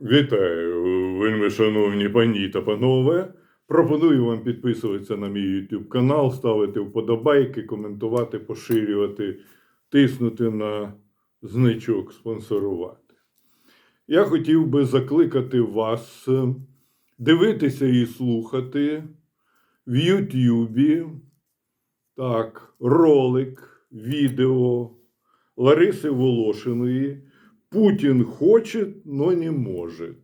Вітаю, вельми шановні пані та панове. Пропоную вам підписуватися на мій YouTube канал, ставити вподобайки, коментувати, поширювати, тиснути на значок, спонсорувати. Я хотів би закликати вас е, дивитися і слухати в Ютубі так, ролик, відео Лариси Волошиної Путин хочет, но не может.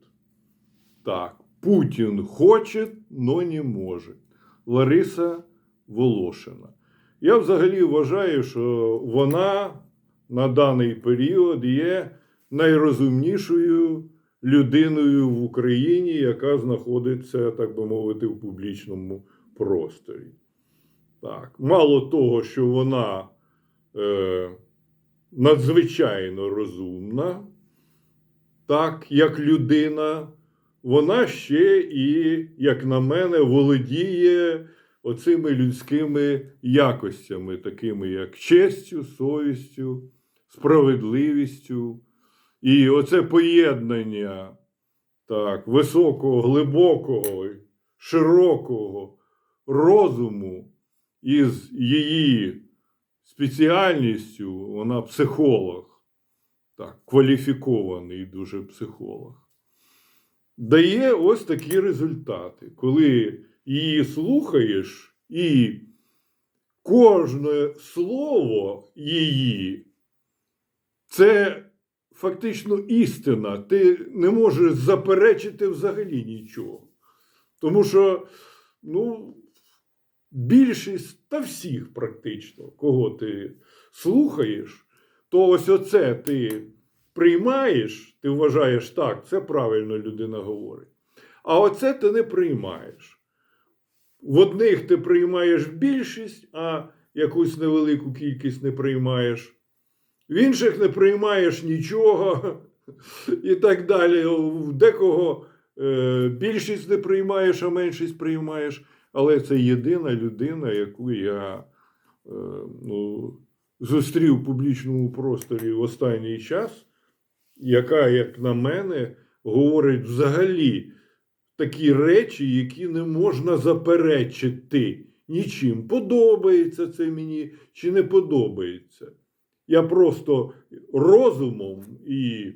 Так, Путин хочет, но не может. Лариса Волошина. Я взагалі вважаю, що вона на даний період є найрозумнішою людиною в Україні, яка знаходиться, так би мовити, в публічному просторі. Так, мало того, що вона. Е, надзвичайно розумна, так, як людина, вона ще і, як на мене, володіє оцими людськими якостями, такими як честю, совістю, справедливістю. І оце поєднання так, високого, глибокого, широкого розуму із її спеціальністю вона психолог, так, кваліфікований дуже психолог, дає ось такі результати, коли її слухаєш, і кожне слово її це фактично істина. Ти не можеш заперечити взагалі нічого. Тому що, ну, більшість та всіх практично, кого ти слухаєш, то ось оце ти приймаєш, ти вважаєш так, це правильно людина говорить. А оце ти не приймаєш. В одних ти приймаєш більшість, а якусь невелику кількість не приймаєш. В інших не приймаєш нічого і так далі. В декого е, більшість не приймаєш, а меншість приймаєш. Але це єдина людина, яку я е, ну, зустрів в публічному просторі в останній час, яка, як на мене, говорить взагалі такі речі, які не можна заперечити нічим. Подобається це мені чи не подобається. Я просто розумом і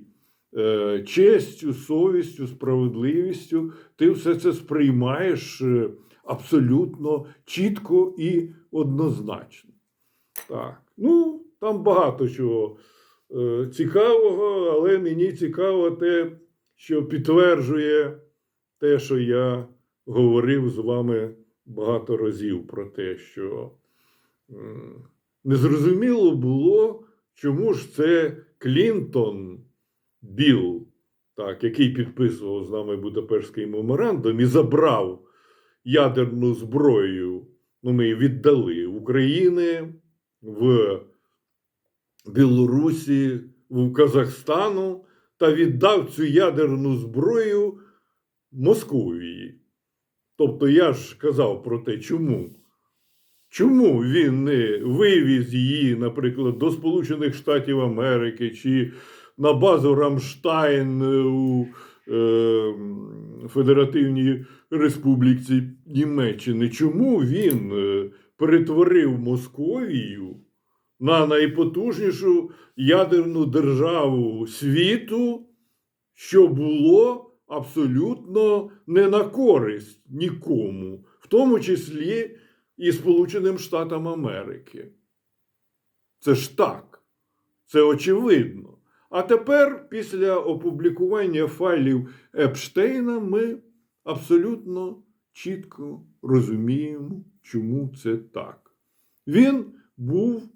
е, честю, совістю, справедливістю ти все це сприймаєш. Е, абсолютно чітко і однозначно. Так. Ну, там багато чого е, цікавого, але мені цікаво те, що підтверджує те, що я говорив з вами багато разів про те, що м, незрозуміло було, чому ж це Клінтон Білл, так, який підписував з нами Будапештський меморандум і забрав ядерну зброю, ну, ми віддали в України, в Білорусі, в Казахстану та віддав цю ядерну зброю Московії. Тобто я ж казав про те, чому. Чому він не вивіз її, наприклад, до Сполучених Штатів Америки чи на базу Рамштайн у е, Федеративній Республіці Німеччини? Чому він е, перетворив Московію на найпотужнішу ядерну державу світу, що було абсолютно не на користь нікому, в тому числі і Сполученим Штатам Америки? Це ж так, це очевидно. А тепер, після опублікування файлів Епштейна, ми абсолютно чітко розуміємо, чому це так. Він був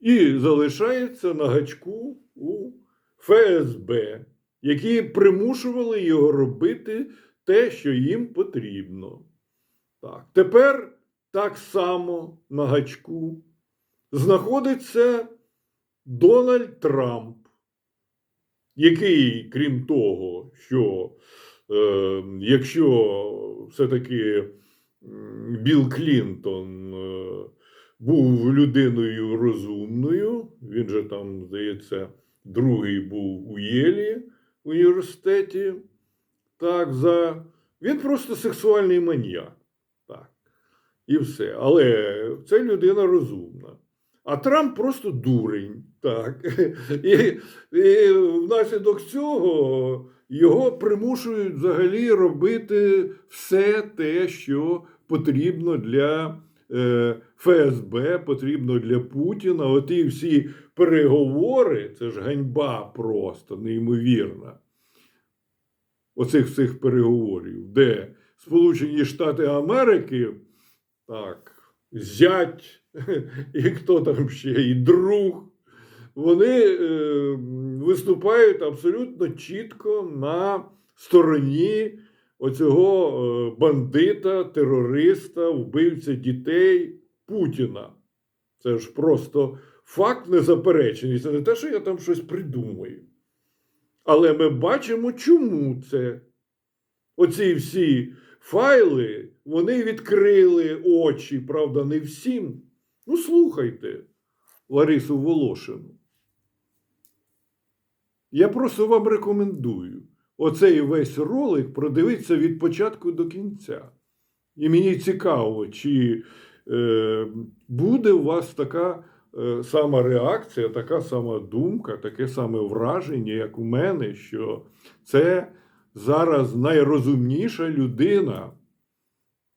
і залишається на гачку у ФСБ, які примушували його робити те, що їм потрібно. Так, тепер так само на гачку знаходиться Дональд Трамп який, крім того, що е, якщо все-таки Білл Клінтон е, був людиною розумною, він же там, здається, другий був у Єлі університеті, так, за. Він просто сексуальний маніяк. Так. І все. Але це людина розумна. А Трамп просто дурень. Так. І, і внаслідок цього його примушують взагалі робити все те, що потрібно для е, ФСБ, потрібно для Путіна. Оті всі переговори, це ж ганьба просто неймовірна. Оцих всіх переговорів, де Сполучені Штати Америки, так, зять, і хто там ще, і друг, вони е, виступають абсолютно чітко на стороні оцього е, бандита, терориста, вбивця дітей Путіна. Це ж просто факт незаперечений. Це не те, що я там щось придумую. Але ми бачимо, чому це. Оці всі файли, вони відкрили очі, правда, не всім. Ну, слухайте Ларису Волошину. Я просто вам рекомендую оцей весь ролик продивитися від початку до кінця. І мені цікаво, чи е, буде у вас така е, сама реакція, така сама думка, таке саме враження, як у мене, що це зараз найрозумніша людина,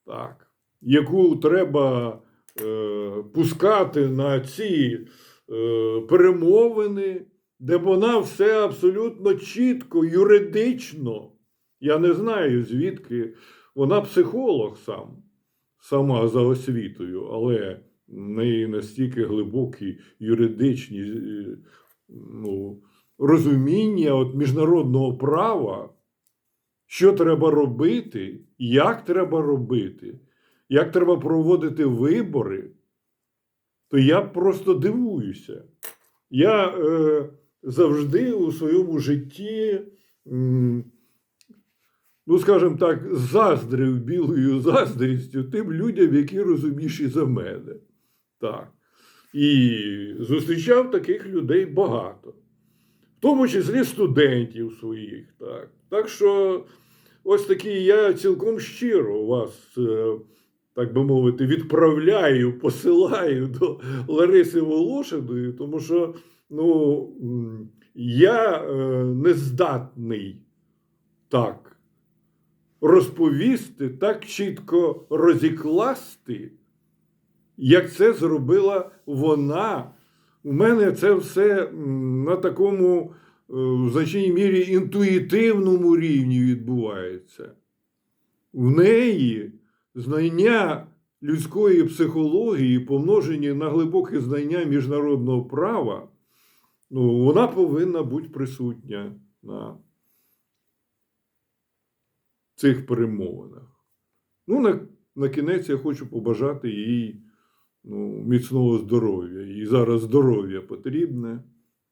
так, яку треба пускати на ці е, перемовини, де вона все абсолютно чітко, юридично. Я не знаю, звідки вона психолог сам, сама за освітою, але в неї настільки глибокі юридичні е, ну, розуміння от міжнародного права, що треба робити, як треба робити, як треба проводити вибори, то я просто дивуюся. Я е, завжди у своєму житті, ну, скажімо так, заздрив білою заздрістю тим людям, які розумніші за мене. Так. І зустрічав таких людей багато, в тому числі студентів своїх. Так, так що, ось такі я цілком щиро вас, е, так би мовити, відправляю, посилаю до Лариси Волошиної, тому що ну, я е, не здатний так розповісти, так чітко розікласти, як це зробила вона. У мене це все на такому, е, в значній мірі, інтуїтивному рівні відбувається. В неї знання людської психології, помножені на глибоке знання міжнародного права, ну, вона повинна бути присутня на цих перемовинах. Ну, на, на кінець я хочу побажати їй ну, міцного здоров'я. Їй зараз здоров'я потрібне.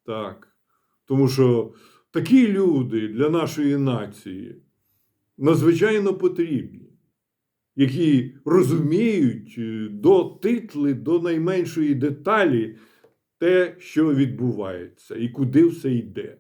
Так. Тому що такі люди для нашої нації надзвичайно потрібні, які розуміють е, до титли, до найменшої деталі те, що відбувається і куди все йде.